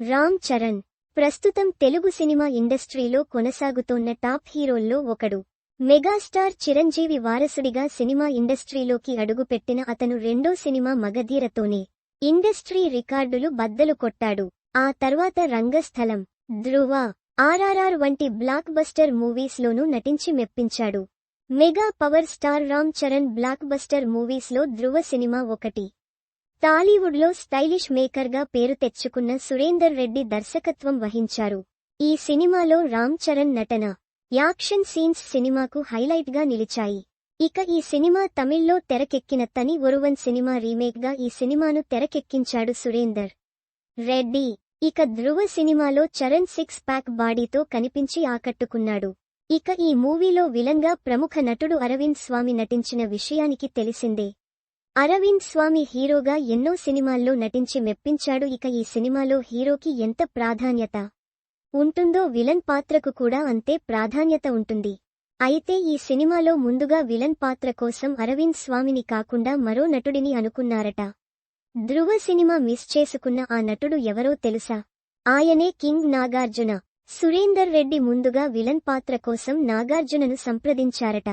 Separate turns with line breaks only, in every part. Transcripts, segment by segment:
రామ్ చరణ్ ప్రస్తుతం తెలుగు సినిమా ఇండస్ట్రీలో కొనసాగుతోన్న టాప్ హీరోల్లో ఒకడు. మెగాస్టార్ చిరంజీవి వారసుడిగా సినిమా ఇండస్ట్రీలోకి అడుగుపెట్టిన అతను రెండో సినిమా మగధీరతోనే ఇండస్ట్రీ రికార్డులు బద్దలు కొట్టాడు. ఆ తర్వాత రంగస్థలం ధ్రువ ఆర్ఆర్ఆర్ వంటి బ్లాక్ బస్టర్ మూవీస్లోనూ నటించి మెప్పించాడు. Mega power star Ram Charan blockbuster మూవీస్లో ధ్రువ సినిమా ఒకటి. టాలీవుడ్లో స్టైలిష్ మేకర్గా పేరు తెచ్చుకున్న సురేందర్ రెడ్డి దర్శకత్వం వహించారు. ఈ సినిమాలో రామ్ చరణ్ నటన యాక్షన్ సీన్స్ సినిమాకు హైలైట్గా నిలిచాయి. ఇక ఈ సినిమా తమిళ్ళో తెరకెక్కిన తని ఒరువన్ సినిమా రీమేక్గా ఈ సినిమాను తెరకెక్కించాడు సురేందర్ రెడ్డి. ఇక ధ్రువ సినిమాలో చరణ్ సిక్స్ ప్యాక్ బాడీతో కనిపించి ఆకట్టుకున్నాడు. ఇక ఈ మూవీలో విలంగా ప్రముఖ నటుడు అరవింద్ స్వామి నటించిన విషయానికి తెలిసిందే. అరవింద్ స్వామి హీరోగా ఎన్నో సినిమాల్లో నటించి మెప్పించాడు. ఇక ఈ సినిమాలో హీరోకి ఎంత ప్రాధాన్యత ఉంటుందో విలన్ పాత్రకు కూడా అంతే ప్రాధాన్యత ఉంటుంది. అయితే ఈ సినిమాలో ముందుగా విలన్ పాత్ర కోసం అరవింద్ స్వామిని కాకుండా మరో నటుడిని అనుకున్నారట. ధ్రువ సినిమా మిస్ చేసుకున్న ఆ నటుడు ఎవరో తెలుసా? ఆయనే కింగ్ నాగార్జున. సురేందర్ రెడ్డి ముందుగా విలన్ పాత్ర కోసం నాగార్జునను సంప్రదించారట.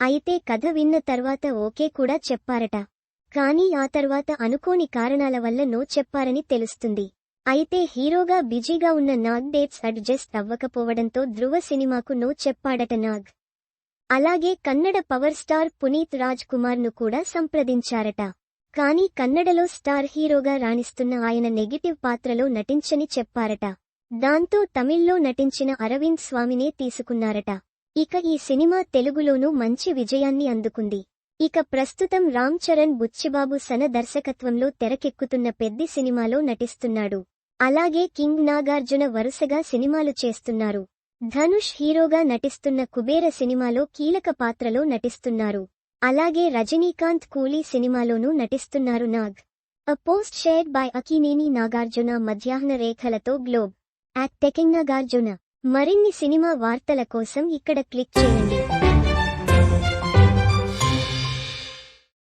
అయితే కథ విన్న తర్వాత ఓకే కూడా చెప్పారట. కానీ ఆ తర్వాత అనుకోని కారణాల వల్ల నో చెప్పారని తెలుస్తుంది. అయితే హీరోగా బిజీగా ఉన్న నాగ్ డేట్స్ అడ్జస్ట్ అవ్వకపోవడంతో ధ్రువ సినిమాకు నో చెప్పాడట నాగ్. అలాగే కన్నడ పవర్ స్టార్ పునీత్ రాజ్ కుమార్ను కూడా సంప్రదించారట. కానీ కన్నడలో స్టార్ హీరోగా రాణిస్తున్న ఆయన నెగిటివ్ పాత్రలో నటించని చెప్పారట. దాంతో తమిళ్ళో నటించిన అరవింద్ స్వామినే తీసుకున్నారట. ఇక ఈ సినిమా తెలుగులోనూ మంచి విజయాన్ని అందుకుంది. ఇక ప్రస్తుతం రామ్ చరణ్ బుచ్చిబాబు సన దర్శకత్వంలో తెరకెక్కుతున్న పెద్ది సినిమాలో నటిస్తున్నాడు. అలాగే కింగ్ నాగార్జున వరుసగా సినిమాలు చేస్తున్నారు. ధనుష్ హీరోగా నటిస్తున్న కుబేర సినిమాలో కీలక పాత్రలో నటిస్తున్నారు. అలాగే రజనీకాంత్ కూలీ సినిమాలోనూ నటిస్తున్నారు Nag. A post shared by Akkineni Nagarjuna మధ్యాహ్న రేఖలతో గ్లోబ్. యాట్ టెకింగ్ నాగార్జున మరిన్ని సినిమా వార్తల కోసం ఇక్కడ క్లిక్ చేయండి.